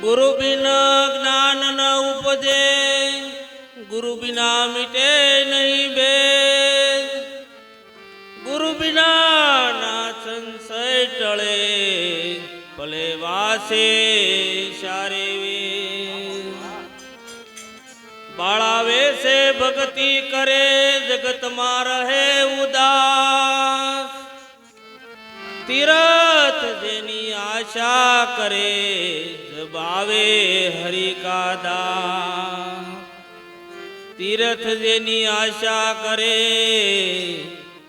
ગુરુ બિન જ્ઞાન ન ઉપજે, ગુરુ બિના મિટે નહીં બે. ગુરુ બિના ના સંશય ટળે, ભલે વાસે સારે બાળાવે છે ભક્તિ કરે, જગતમાં રહે ઉદાસ. તિરા જેની આશા કરે જબાવે હરિકાદા. તીર્થ જેની આશા કરે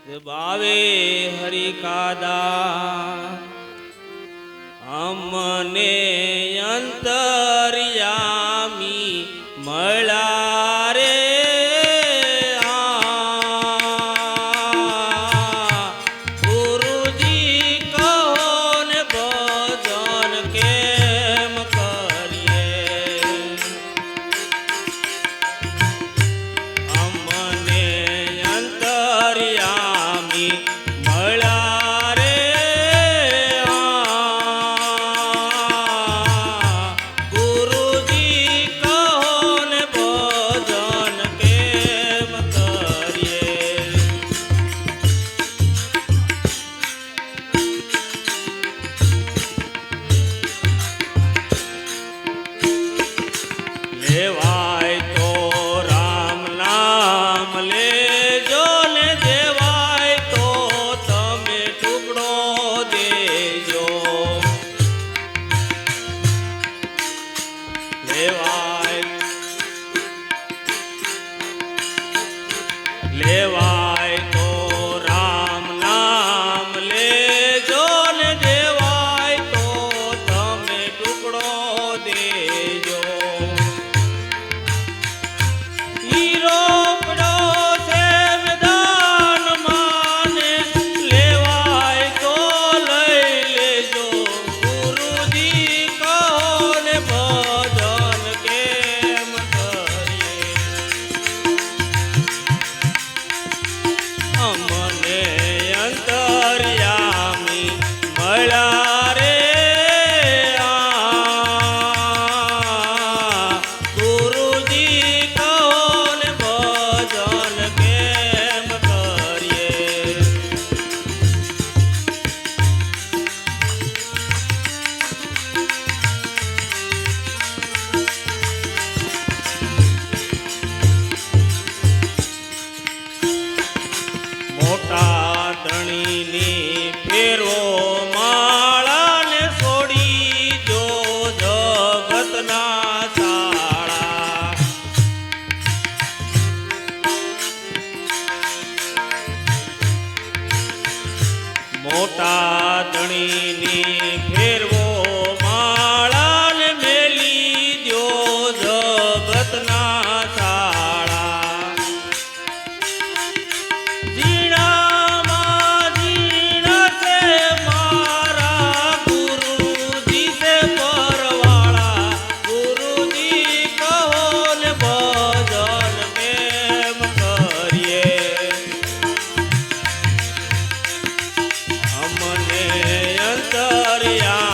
જબાવે હરિકાદા. અમને અંતર ಸೇವಾ el রে আ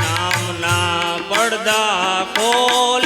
નામના પડદા ખોલ